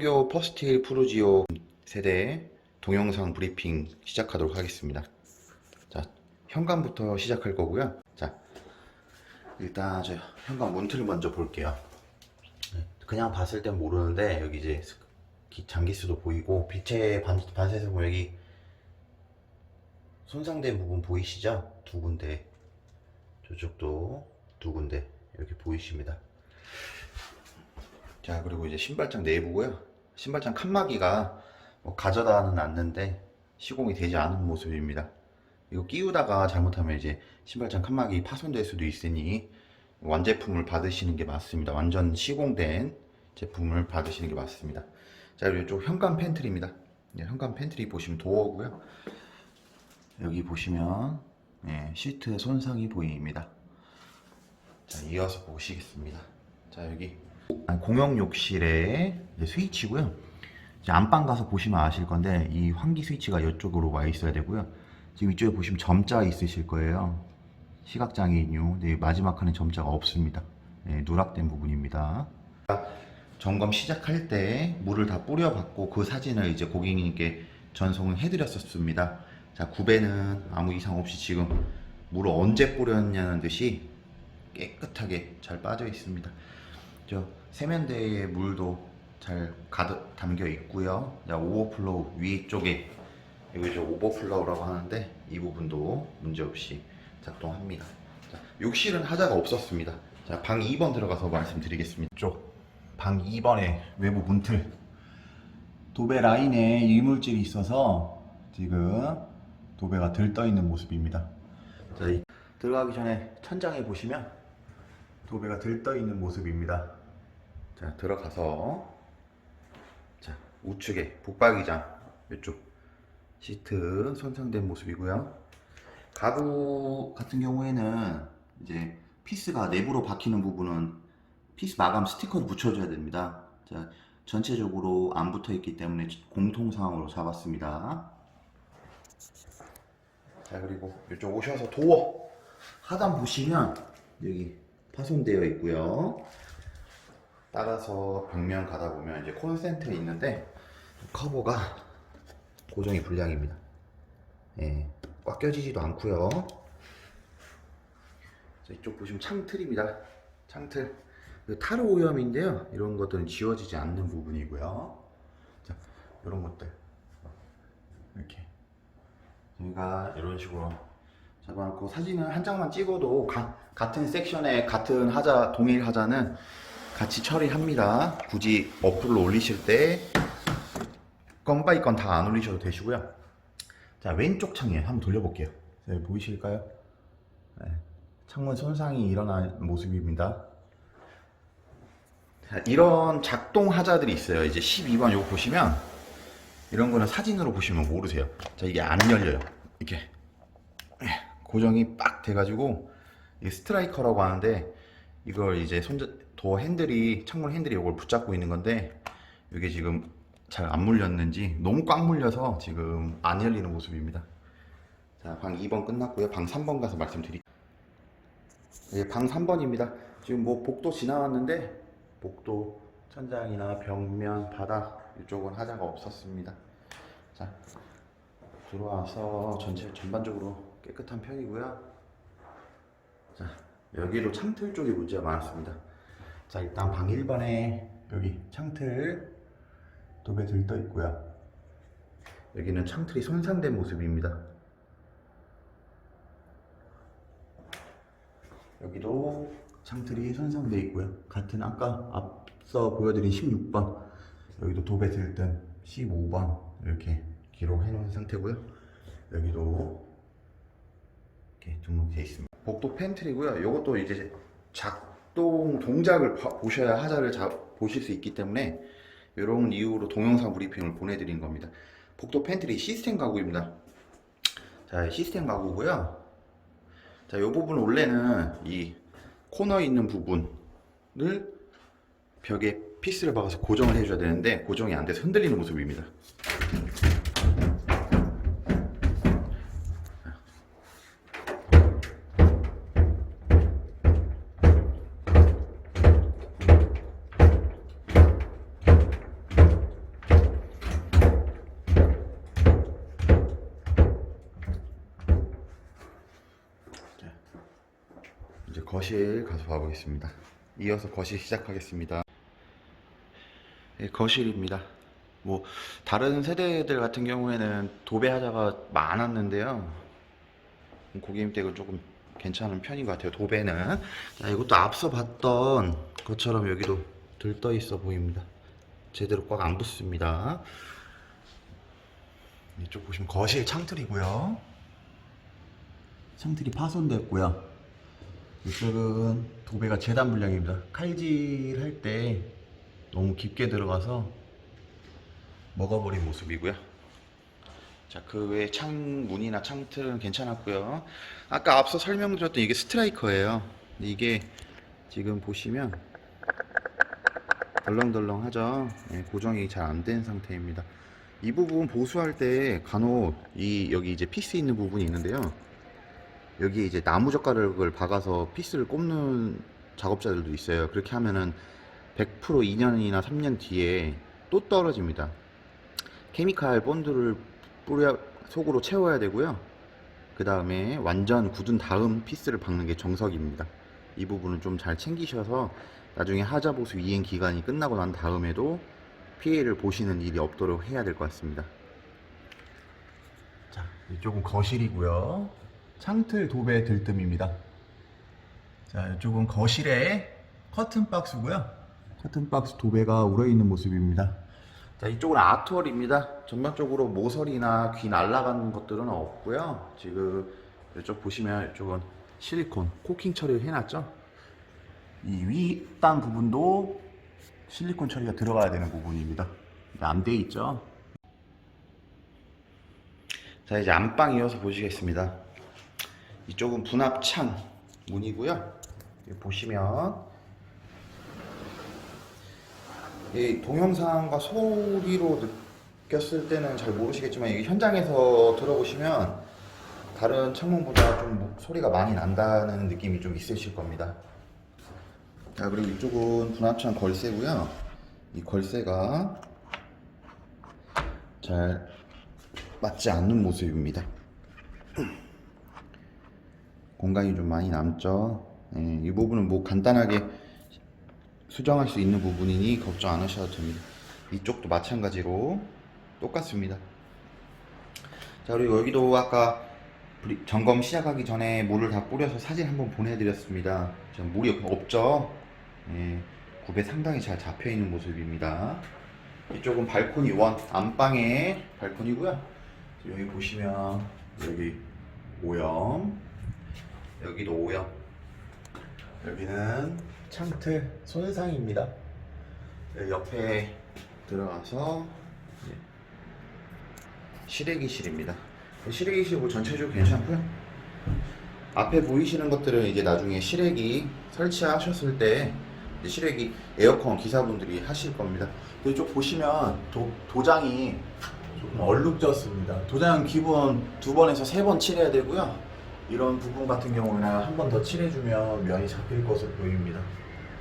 광교 퍼스틸 푸르지오 세대 동영상 브리핑 시작하도록 하겠습니다. 자, 현관부터 시작할 거고요. 자, 일단 저 현관 문틀을 먼저 볼게요. 네, 그냥 봤을 땐 모르는데 여기 이제 기- 장기수도 보이고 빛의 반, 반사에서 보면 여기 손상된 부분 보이시죠? 두 군데 저쪽도 두 군데 이렇게 보이십니다. 자 그리고 이제 신발장 내부고요. 신발장 칸막이가 뭐 가져다는 않는데 시공이 되지 않은 모습입니다. 이거 끼우다가 잘못하면 이제 신발장 칸막이 파손될 수도 있으니 완제품을 받으시는 게 맞습니다. 완전 시공된 제품을 받으시는 게 맞습니다. 자 그리고 이쪽 현관 팬트리입니다. 네, 현관 팬트리 보시면 도어고요. 여기 보시면 예, 시트 손상이 보입니다. 자 이어서 보시겠습니다. 자 여기 공용 욕실의 이제 스위치고요. 안방 가서 보시면 아실 건데 이 환기 스위치가 이쪽으로 와 있어야 되고요. 지금 이쪽에 보시면 점자 있으실 거예요. 시각장애인용. 네, 마지막 칸에 점자가 없습니다. 네, 누락된 부분입니다. 점검 시작할 때 물을 다 뿌려봤고 그 사진을 이제 고객님께 전송을 해드렸었습니다. 자, 구배는 아무 이상 없이 지금 물을 언제 뿌렸냐는 듯이 깨끗하게 잘 빠져 있습니다. 저 세면대에 물도 잘 가득 담겨 있고요. 자, 오버플로우 위쪽에 여기 저 오버플로우라고 하는데 이 부분도 문제 없이 작동합니다. 자, 욕실은 하자가 없었습니다. 자, 방 2번 들어가서 말씀드리겠습니다. 쪽방 2번에 외부 문틀 도배 라인에 이물질이 있어서 지금 도배가 들떠 있는 모습입니다. 자, 이- 들어가기 전에 천장에 보시면 도배가 들떠 있는 모습입니다. 자, 들어가서 자, 우측에 북박이장 이쪽 시트 손상된 모습이고요. 가구 같은 경우에는 이제 피스가 내부로 박히는 부분은 피스 마감 스티커를 붙여줘야 됩니다. 자, 전체적으로 안 붙어 있기 때문에 공통 상황으로 잡았습니다. 자, 그리고 이쪽 오셔서 도어 하단 보시면 여기 파손되어 있고요. 따라서 벽면 가다 보면 이제 콘센트에 있는데 커버가 고정이 불량입니다. 예, 꽉 껴지지도 않고요. 자, 이쪽 보시면 창틀입니다. 창틀. 그 타르 오염인데요. 이런 것들은 지워지지 않는 부분이고요. 자, 이런 것들 이렇게 저희가 이런 식으로 잡아놓고 사진을 한 장만 찍어도 가- 같은 섹션에 같은 하자 동일 하자는 같이 처리합니다. 굳이 어플로 올리실 때 건 바이 건 다 안 올리셔도 되시고요. 자 왼쪽 창에 한번 돌려볼게요. 네, 보이실까요? 네, 창문 손상이 일어난 모습입니다. 자, 이런 작동 하자들이 있어요. 이제 12번 요거 보시면 이런 거는 사진으로 보시면 모르세요. 자 이게 안 열려요. 이렇게 예, 고정이 빡 돼가지고 스트라이커라고 하는데 이걸 이제 손자 도어 핸들이 창문 핸들이 이걸 붙잡고 있는 건데 이게 지금 잘 안 물렸는지 너무 꽉 물려서 지금 안 열리는 모습입니다. 자, 방 2번 끝났고요. 방 3번 가서 말씀드릴게요. 예, 방 3번입니다. 지금 뭐 복도 지나왔는데 복도 천장이나 벽면, 바닥 이쪽은 하자가 없었습니다. 자, 들어와서 전체 전반적으로 깨끗한 편이고요. 자, 여기도 창틀 쪽에 문제가 많았습니다. 자, 일단 방 1번에 여기 창틀 도배 들떠 있고요. 여기는 창틀이 손상된 모습입니다. 여기도 창틀이 손상되어 있고요. 같은 아까 앞서 보여드린 16번 여기도 도배 들뜬 15번 이렇게 기록해 놓은 상태고요. 여기도 이렇게 등록되어 있습니다. 복도 팬트리고요. 이것도 이제 작 동 동작을 봐- 보셔야 하자를 자- 보실 수 있기 때문에 이런 이유로 동영상 브리핑을 보내드린 겁니다. 복도 팬트리 시스템 가구입니다. 자, 시스템 가구고요. 자, 이 부분 원래는 이 코너에 있는 부분을 벽에 피스를 박아서 고정을 해줘야 되는데 고정이 안 돼서 흔들리는 모습입니다. 거실 가서 봐보겠습니다. 이어서 거실 시작하겠습니다. 예, 거실입니다. 뭐 다른 세대들 같은 경우에는 도배하자가 많았는데요. 고객님 댁은 조금 괜찮은 편인 것 같아요. 도배는. 자, 이것도 앞서 봤던 것처럼 여기도 들떠 있어 보입니다. 제대로 꽉 안 붙습니다. 이쪽 보시면 거실 창틀이고요. 창틀이 파손됐고요. 이쪽은 도배가 재단 물량입니다. 칼질 할 때 너무 깊게 들어가서 먹어버린 모습이고요. 자, 그 외에 창문이나 창틀은 괜찮았고요. 아까 앞서 설명드렸던 이게 스트라이커예요. 이게 지금 보시면 덜렁덜렁 하죠. 예, 고정이 잘 안 된 상태입니다. 이 부분 보수할 때 간혹 이 여기 이제 피스 있는 부분이 있는데요. 여기 이제 나무 젓가락을 박아서 피스를 꼽는 작업자들도 있어요. 그렇게 하면은 100% 2년이나 3년 뒤에 또 떨어집니다. 케미칼 본드를 뿌려 속으로 채워야 되고요. 그 다음에 완전 굳은 다음 피스를 박는 게 정석입니다. 이 부분은 좀 잘 챙기셔서 나중에 하자 보수 이행 기간이 끝나고 난 다음에도 피해를 보시는 일이 없도록 해야 될 것 같습니다. 자, 이쪽은 거실이고요. 창틀 도배 들뜸입니다. 자, 이쪽은 거실에 커튼 박스고요. 커튼 박스 도배가 우러 있는 모습입니다. 자, 이쪽은 아트월입니다. 전반적으로 모서리나 귀 날아가는 것들은 없고요. 지금 이쪽 보시면 이쪽은 실리콘 코킹 처리를 해놨죠. 이 윗단 부분도 실리콘 처리가 들어가야 되는 부분입니다. 안 돼 있죠. 자, 이제 안방 이어서 보시겠습니다. 이쪽은 분합창 문이고요. 보시면 이 동영상과 소리로 느꼈을 때는 잘 모르시겠지만 이 현장에서 들어보시면 다른 창문보다 좀 소리가 많이 난다는 느낌이 좀 있으실 겁니다. 자 그리고 이쪽은 분합창 걸쇠고요. 이 걸쇠가 잘 맞지 않는 모습입니다. 공간이 좀 많이 남죠. 예, 이 부분은 뭐 간단하게 수정할 수 있는 부분이니 걱정 안 하셔도 됩니다. 이쪽도 마찬가지로 똑같습니다. 자 그리고 여기도 아까 점검 시작하기 전에 물을 다 뿌려서 사진 한번 보내드렸습니다. 지금 물이 없죠? 예, 굽에 상당히 잘 잡혀 있는 모습입니다. 이쪽은 발코니 원 안방에 발코니고요. 여기 보시면 여기 오염, 여기도 오염. 여기는 창틀 손상입니다. 여기 옆에 들어가서 이제 실외기실입니다. 실외기실 뭐 전체적으로 괜찮고요. 앞에 보이시는 것들은 이제 나중에 실외기 설치하셨을 때 실외기 에어컨 기사분들이 하실 겁니다. 이쪽 보시면 도, 도장이 조금 얼룩졌습니다. 도장은 기본 두 번에서 세 번 칠해야 되고요. 이런 부분 같은 경우는 한 번 더 칠해주면 면이 잡힐 것으로 보입니다.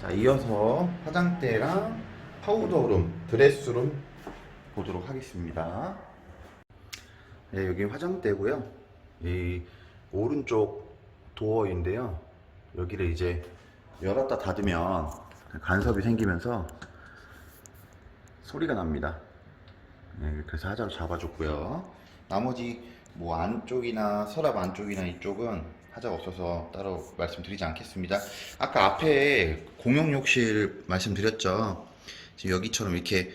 자, 이어서 화장대랑 파우더룸, 드레스룸 보도록 하겠습니다. 네, 여기 화장대고요. 이 오른쪽 도어인데요. 여기를 이제 열었다 닫으면 간섭이 생기면서 소리가 납니다. 네, 그래서 하자로 잡아줬고요. 나머지 뭐 안쪽이나 서랍 안쪽이나 이쪽은 하자가 없어서 따로 말씀드리지 않겠습니다. 아까 앞에 공용 욕실 말씀드렸죠. 지금 여기처럼 이렇게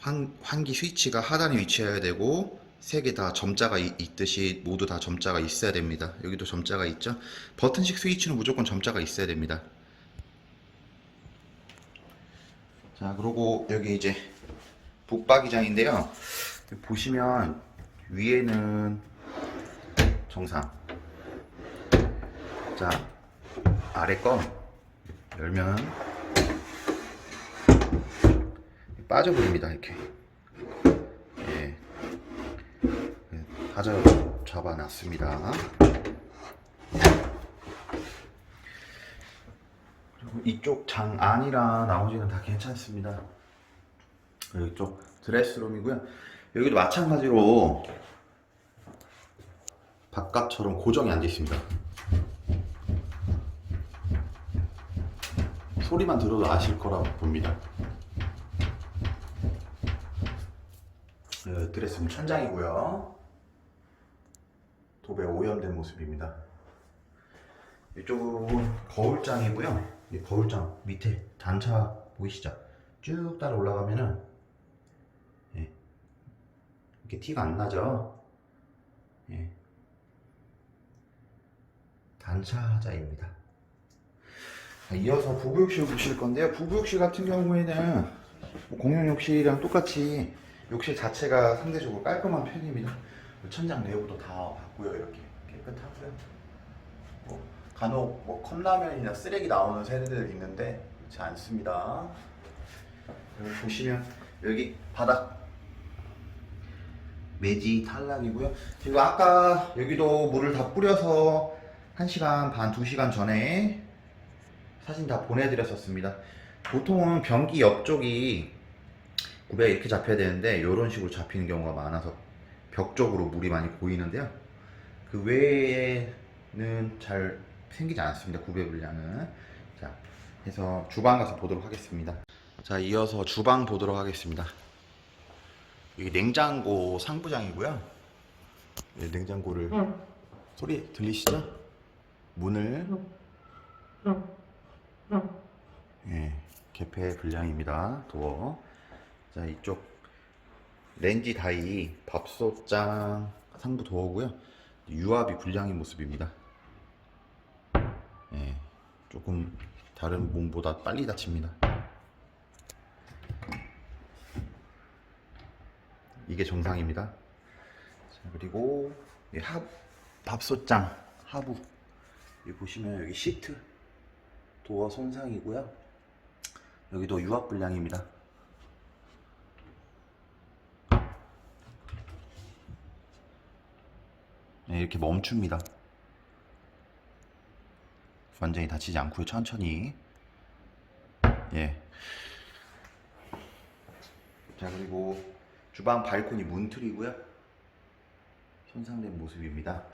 환, 환기 스위치가 하단에 위치해야 되고 세 개 다 점자가 이- 있듯이 모두 다 점자가 있어야 됩니다. 여기도 점자가 있죠. 버튼식 스위치는 무조건 점자가 있어야 됩니다. 자, 그리고 여기 이제 북박이장인데요. 보시면 위에는 정상. 자, 아래 거 열면 빠져버립니다. 이렇게. 예. 가져 잡아놨습니다. 그리고 이쪽 장 안이랑 나머지는 다 괜찮습니다. 이쪽 드레스룸이고요. 여기도 마찬가지로 바깥처럼 고정이 안 되어 있습니다. 소리만 들어도 아실 거라고 봅니다. 그 드레스룸 천장이고요. 도배 오염된 모습입니다. 이쪽은 거울장이고요. 이 거울장 밑에 단차 보이시죠? 쭉 따라 올라가면은 예. 이렇게 티가 안 나죠? 예. 단차자입니다. 자, 이어서 부부욕실 보실 건데요. 부부욕실 같은 경우에는 뭐 공용 욕실이랑 똑같이 욕실 자체가 상대적으로 깔끔한 편입니다. 천장 내부도 다 봤고요. 이렇게 깨끗하고요. 뭐 간혹 뭐 컵라면이나 쓰레기 나오는 세대들 있는데 그렇지 않습니다. 여기 보시면 여기 바닥 매지 탈락이고요. 그리고 아까 여기도 물을 다 뿌려서 1시간 반, 2시간 전에 사진 다 보내드렸었습니다. 보통은 변기 옆쪽이 구배가 이렇게 잡혀야 되는데 이런 식으로 잡히는 경우가 많아서 벽 쪽으로 물이 많이 고이는데요. 그 외에는 잘 생기지 않습니다. 구배 분량은. 자, 해서 주방 가서 보도록 하겠습니다. 자, 이어서 주방 보도록 하겠습니다. 여기 냉장고 상부장이고요. 네, 냉장고를 소리 들리시죠? 문을 예, 개폐 불량입니다. 도어. 자, 이쪽 렌지 다이 밥솥장 상부 도어고요. 유압이 불량인 모습입니다. 예, 조금 다른 몸보다 빨리 닫힙니다. 이게 정상입니다. 자, 그리고 이 하, 밥솥장 하부 여기 보시면 여기 시트 도어 손상이고요. 여기도 유압 불량입니다. 네, 이렇게 멈춥니다. 완전히 다치지 않고요. 천천히. 예. 자, 그리고 주방 발코니 문틀이고요. 손상된 모습입니다.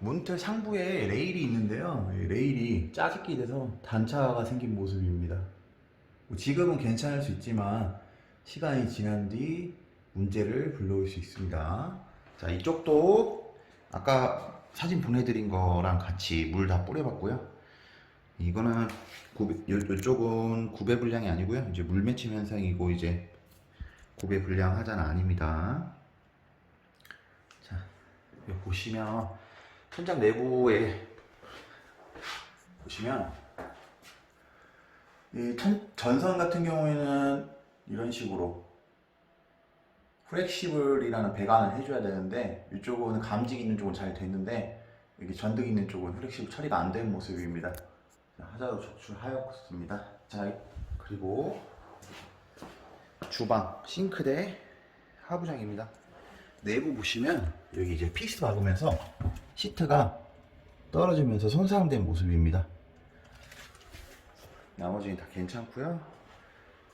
문틀 상부에 레일이 있는데요. 이 레일이 짜집기 돼서 단차가 생긴 모습입니다. 뭐 지금은 괜찮을 수 있지만 시간이 지난 뒤 문제를 불러올 수 있습니다. 자, 이쪽도 아까 사진 보내드린 거랑 같이 물 다 뿌려봤고요. 이거는 구배, 요, 요쪽은 구배 불량이 아니고요. 이제 물 맺힘 현상이고 이제 구배 불량 하자는 아닙니다. 자, 여기 보시면 천장 내부에 보시면 이 천- 전선 같은 경우에는 이런 식으로 프렉시블이라는 배관을 해줘야 되는데 이쪽은 감직 있는 쪽은 잘 됐는데 여기 전등 있는 쪽은 프렉시블 처리가 안 된 모습입니다. 자, 하자도 적출하였습니다. 자 그리고 주방 싱크대 하부장입니다. 내부 보시면 여기 이제 피스 박으면서 시트가 떨어지면서 손상된 모습입니다. 나머지는 다 괜찮고요.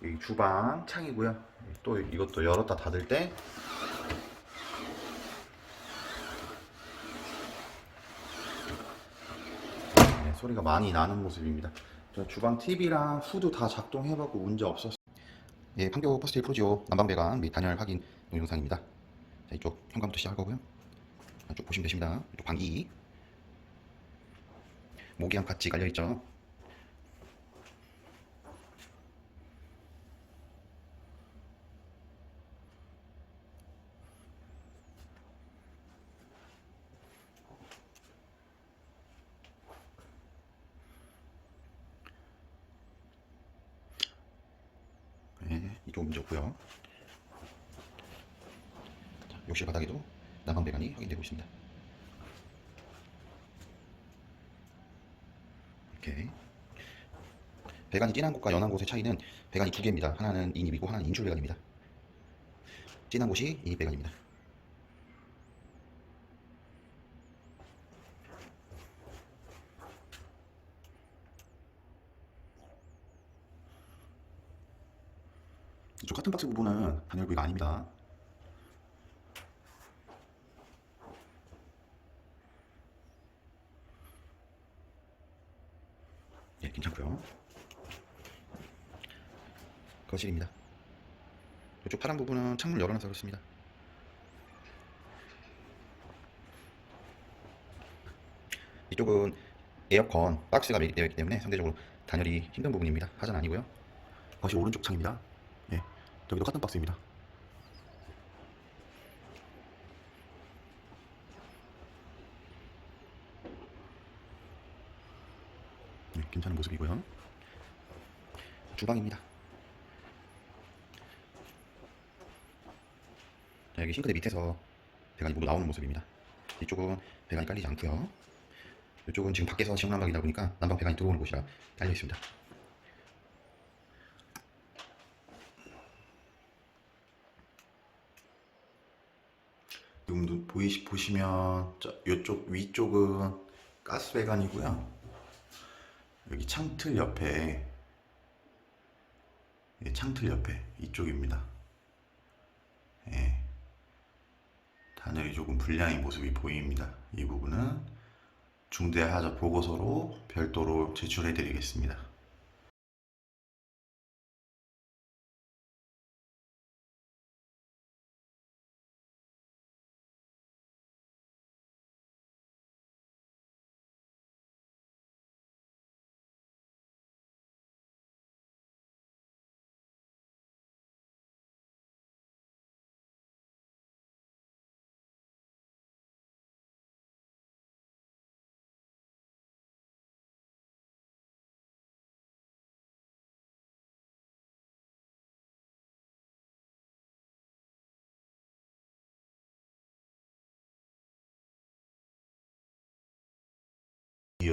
여기 주방 창이고요. 또 이것도 열었다 닫을 때 네, 소리가 많이 나는 모습입니다. 저 주방 TV랑 후드 다 작동해봤고 문제 없었어요. 예, 판교 퍼스테일 프로지오 난방 배관 및 단열 확인 동영상입니다. 자, 이쪽 현관부터 시작할 거고요. 이쪽 보시면 되십니다. 이쪽 방이 모기랑 같이 깔려 있죠. 네, 이쪽 문제 없고요. 자, 욕실 바닥에도 난방 배관이 확인되고 있습니다. 이렇게 배관이 진한 곳과 연한 곳의 차이는 배관이 두 개입니다. 하나는 인입이고 하나는 인출 배관입니다. 진한 곳이 인입 배관입니다. 이쪽 카튼 박스 부분은 단열 부위가 아닙니다. 예, 괜찮고요. 거실입니다. 이쪽 파란 부분은 창문 열어놔서 그렇습니다. 이쪽은 에어컨 박스가 매립되어 있기 때문에 상대적으로 단열이 힘든 부분입니다. 하전 아니고요. 거실 오른쪽 창입니다. 예, 여기도 카튼 박스입니다. 네, 괜찮은 모습이고요. 주방입니다. 자, 여기 싱크대 밑에서 배관이 모두 나오는 모습입니다. 이쪽은 배관이 깔리지 않고요. 이쪽은 지금 밖에서 지역 난방이다 보니까 난방 배관이 들어오는 곳이라 깔려 있습니다. 지금 보이시 보시면 저 이쪽 위쪽은 가스 배관이고요. 여기 창틀 옆에 예, 창틀 옆에 이쪽입니다. 예. 단열이 조금 불량인 모습이 보입니다. 이 부분은 중대하자 보고서로 별도로 제출해 드리겠습니다.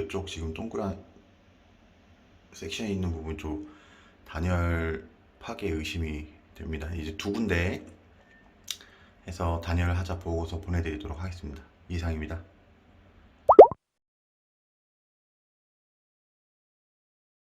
이쪽 지금 동그란 섹션에 있는 부분 쪽 단열 파괴 의심이 됩니다. 이제 두 군데 해서 단열을 하자 보고서 보내드리도록 하겠습니다. 이상입니다.